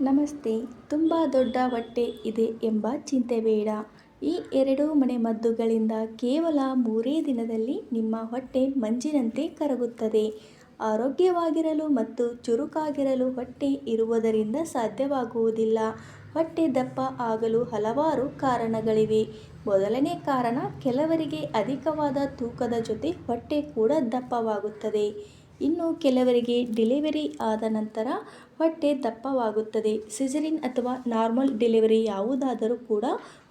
ನಮಸ್ತೆ, ತುಂಬ ದೊಡ್ಡ ಹೊಟ್ಟೆ ಇದೆ ಎಂಬ ಚಿಂತೆ ಬೇಡ. ಈ ಎರಡು ಮನೆಮದ್ದುಗಳಿಂದ ಕೇವಲ ಮೂರೇ ದಿನದಲ್ಲಿ ನಿಮ್ಮ ಹೊಟ್ಟೆ ಮಂಜಿನಂತೆ ಕರಗುತ್ತದೆ. ಆರೋಗ್ಯವಾಗಿರಲು ಮತ್ತು ಚುರುಕಾಗಿರಲು ಹೊಟ್ಟೆ ಇರುವುದರಿಂದ ಸಾಧ್ಯವಾಗುವುದಿಲ್ಲ. ಹೊಟ್ಟೆ ದಪ್ಪ ಆಗಲು ಹಲವಾರು ಕಾರಣಗಳಿವೆ. ಮೊದಲನೇ ಕಾರಣ, ಕೆಲವರಿಗೆ ಅಧಿಕವಾದ ತೂಕದ ಜೊತೆ ಹೊಟ್ಟೆ ಕೂಡ ದಪ್ಪವಾಗುತ್ತದೆ. ಇನ್ನು ಕೆಲವರಿಗೆ ಡೆಲಿವರಿ ಆದ ನಂತರ ಹೊಟ್ಟೆ ದಪ್ಪವಾಗುತ್ತದೆ. ಸಿಜರಿನ್ ಅಥವಾ ನಾರ್ಮಲ್ ಡೆಲಿವರಿ ಯಾವುದಾದರೂ ಕೂಡ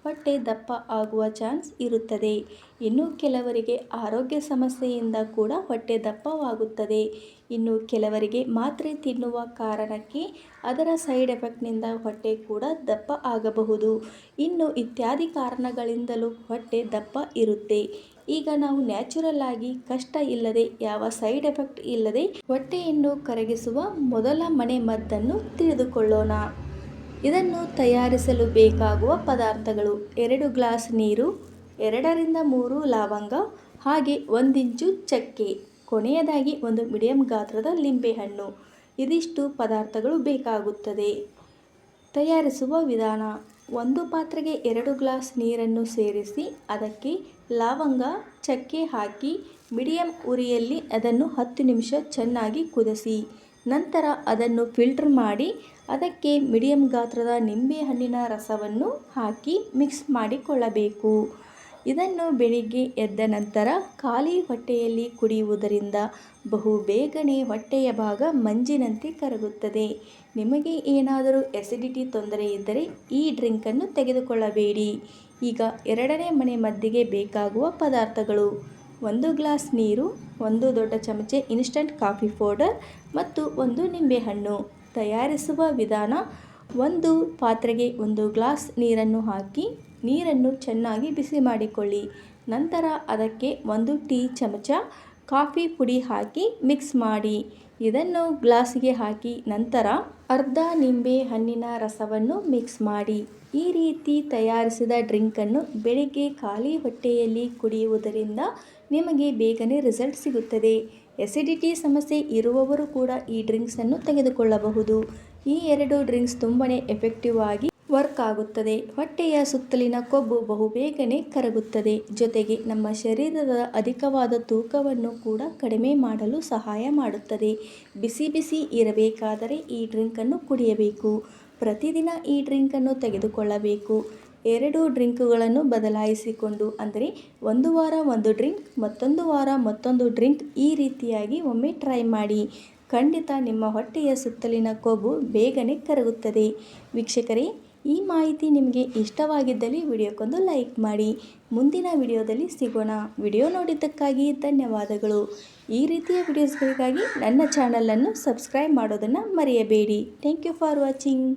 ಹೊಟ್ಟೆ ದಪ್ಪ ಆಗುವ ಚಾನ್ಸ್ ಇರುತ್ತದೆ. ಇನ್ನು ಕೆಲವರಿಗೆ ಆರೋಗ್ಯ ಸಮಸ್ಯೆಯಿಂದ ಕೂಡ ಹೊಟ್ಟೆ ದಪ್ಪವಾಗುತ್ತದೆ. ಇನ್ನು ಕೆಲವರಿಗೆ ಮಾತ್ರೆ ತಿನ್ನುವ ಕಾರಣಕ್ಕೆ ಅದರ ಸೈಡ್ ಎಫೆಕ್ಟ್ನಿಂದ ಹೊಟ್ಟೆ ಕೂಡ ದಪ್ಪ ಆಗಬಹುದು. ಇನ್ನು ಇತ್ಯಾದಿ ಕಾರಣಗಳಿಂದಲೂ ಹೊಟ್ಟೆ ದಪ್ಪ ಇರುತ್ತೆ. ಈಗ ನಾವು ನ್ಯಾಚುರಲ್ ಆಗಿ ಕಷ್ಟ ಇಲ್ಲದೆ ಯಾವ ಸೈಡ್ ಎಫೆಕ್ಟ್ ಇಲ್ಲದೆ ಹೊಟ್ಟೆಯನ್ನು ಕರಗಿಸುವ ಮೊದಲ ಮನೆ ಮದ್ದನ್ನು ತಿಳಿದುಕೊಳ್ಳೋಣ. ಇದನ್ನು ತಯಾರಿಸಲು ಬೇಕಾಗುವ ಪದಾರ್ಥಗಳು ಎರಡು ಗ್ಲಾಸ್ ನೀರು, ಎರಡರಿಂದ ಮೂರು ಲವಂಗ, ಹಾಗೆ ಒಂದಿಂಚು ಚಕ್ಕೆ, ಕೊನೆಯದಾಗಿ ಒಂದು ಮೀಡಿಯಂ ಗಾತ್ರದ ಲಿಂಬೆಹಣ್ಣು. ಇದಿಷ್ಟು ಪದಾರ್ಥಗಳು ಬೇಕಾಗುತ್ತದೆ. ತಯಾರಿಸುವ ವಿಧಾನ, ಒಂದು ಪಾತ್ರೆಗೆ ಎರಡು ಗ್ಲಾಸ್ ನೀರನ್ನು ಸೇರಿಸಿ ಅದಕ್ಕೆ ಲವಂಗ, ಚಕ್ಕೆ ಹಾಕಿ ಮೀಡಿಯಂ ಉರಿಯಲ್ಲಿ ಅದನ್ನು ಹತ್ತು ನಿಮಿಷ ಚೆನ್ನಾಗಿ ಕುದಿಸಿ. ನಂತರ ಅದನ್ನು ಫಿಲ್ಟರ್ ಮಾಡಿ ಅದಕ್ಕೆ ಮೀಡಿಯಂ ಗಾತ್ರದ ನಿಂಬೆಹಣ್ಣಿನ ರಸವನ್ನು ಹಾಕಿ ಮಿಕ್ಸ್ ಮಾಡಿಕೊಳ್ಳಬೇಕು. ಇದನ್ನು ಬೆಳಿಗ್ಗೆ ಎದ್ದ ನಂತರ ಖಾಲಿ ಹೊಟ್ಟೆಯಲ್ಲಿ ಕುಡಿಯುವುದರಿಂದ ಬಹು ಬೇಗನೆ ಹೊಟ್ಟೆಯ ಭಾಗ ಮಂಜಿನಂತೆ ಕರಗುತ್ತದೆ. ನಿಮಗೆ ಏನಾದರೂ ಎಸಿಡಿಟಿ ತೊಂದರೆ ಇದ್ದರೆ ಈ ಡ್ರಿಂಕನ್ನು ತೆಗೆದುಕೊಳ್ಳಬೇಡಿ. ಈಗ ಎರಡನೇ ಮನೆ ಮದ್ದಿಗೆ ಬೇಕಾಗುವ ಪದಾರ್ಥಗಳು. ಒಂದು ಗ್ಲಾಸ್ ನೀರು, ಒಂದು ದೊಡ್ಡ ಚಮಚೆ ಇನ್ಸ್ಟಂಟ್ ಕಾಫಿ ಪೌಡರ್ ಮತ್ತು ಒಂದು ನಿಂಬೆಹಣ್ಣು. ತಯಾರಿಸುವ ವಿಧಾನ, ಒಂದು ಪಾತ್ರೆಗೆ ಒಂದು ಗ್ಲಾಸ್ ನೀರನ್ನು ಹಾಕಿ, ನೀರನ್ನು ಚೆನ್ನಾಗಿ ಬಿಸಿ ಮಾಡಿಕೊಳ್ಳಿ. ನಂತರ ಅದಕ್ಕೆ ಒಂದು ಟೀ ಚಮಚ ಕಾಫಿ ಪುಡಿ ಹಾಕಿ ಮಿಕ್ಸ್ ಮಾಡಿ. ಇದನ್ನು ಗ್ಲಾಸಿಗೆ ಹಾಕಿ ನಂತರ ಅರ್ಧ ನಿಂಬೆ ಹಣ್ಣಿನ ರಸವನ್ನು ಮಿಕ್ಸ್ ಮಾಡಿ. ಈ ರೀತಿ ತಯಾರಿಸಿದ ಡ್ರಿಂಕನ್ನು ಬೆಳಿಗ್ಗೆ ಖಾಲಿ ಹೊಟ್ಟೆಯಲ್ಲಿ ಕುಡಿಯುವುದರಿಂದ ನಿಮಗೆ ಬೇಗನೆ ರಿಸಲ್ಟ್ ಸಿಗುತ್ತದೆ. ಎಸಿಡಿಟಿ ಸಮಸ್ಯೆ ಇರುವವರು ಕೂಡ ಈ ಡ್ರಿಂಕ್ಸನ್ನು ತೆಗೆದುಕೊಳ್ಳಬಹುದು. ಈ ಎರಡು ಡ್ರಿಂಕ್ಸ್ ತುಂಬಾ ಎಫೆಕ್ಟಿವ್ ಆಗಿ ವರ್ಕ್ ಆಗುತ್ತದೆ. ಹೊಟ್ಟೆಯ ಸುತ್ತಲಿನ ಕೊಬ್ಬು ಬಹುಬೇಗನೆ ಕರಗುತ್ತದೆ. ಜೊತೆಗೆ ನಮ್ಮ ಶರೀರದ ಅಧಿಕವಾದ ತೂಕವನ್ನು ಕೂಡ ಕಡಿಮೆ ಮಾಡಲು ಸಹಾಯ ಮಾಡುತ್ತದೆ. ಬಿಸಿ ಬಿಸಿ ಇರಬೇಕಾದರೆ ಈ ಡ್ರಿಂಕನ್ನು ಕುಡಿಯಬೇಕು. ಪ್ರತಿದಿನ ಈ ಡ್ರಿಂಕನ್ನು ತೆಗೆದುಕೊಳ್ಳಬೇಕು. ಎರಡು ಡ್ರಿಂಕುಗಳನ್ನು ಬದಲಾಯಿಸಿಕೊಂಡು, ಅಂದರೆ ಒಂದು ವಾರ ಒಂದು ಡ್ರಿಂಕ್, ಮತ್ತೊಂದು ವಾರ ಮತ್ತೊಂದು ಡ್ರಿಂಕ್ ಈ ರೀತಿಯಾಗಿ ಒಮ್ಮೆ ಟ್ರೈ ಮಾಡಿ. ಖಂಡಿತ ನಿಮ್ಮ ಹೊಟ್ಟೆಯ ಸುತ್ತಲಿನ ಕೊಬ್ಬು ಬೇಗನೆ ಕರಗುತ್ತದೆ. ವೀಕ್ಷಕರೇ ಈ ಮಾಹಿತಿ ನಿಮಗೆ ಇಷ್ಟವಾಗಿದ್ದಲ್ಲಿ ವಿಡಿಯೋಕ್ಕೊಂದು ಲೈಕ್ ಮಾಡಿ. ಮುಂದಿನ ವಿಡಿಯೋದಲ್ಲಿ ಸಿಗೋಣ. ವಿಡಿಯೋ ನೋಡಿದ್ದಕ್ಕಾಗಿ ಧನ್ಯವಾದಗಳು. ಈ ರೀತಿಯ ವಿಡಿಯೋಸ್ಗಳಿಗಾಗಿ ನನ್ನ ಚಾನಲನ್ನು ಸಬ್ಸ್ಕ್ರೈಬ್ ಮಾಡೋದನ್ನು ಮರೆಯಬೇಡಿ. Thank you for watching.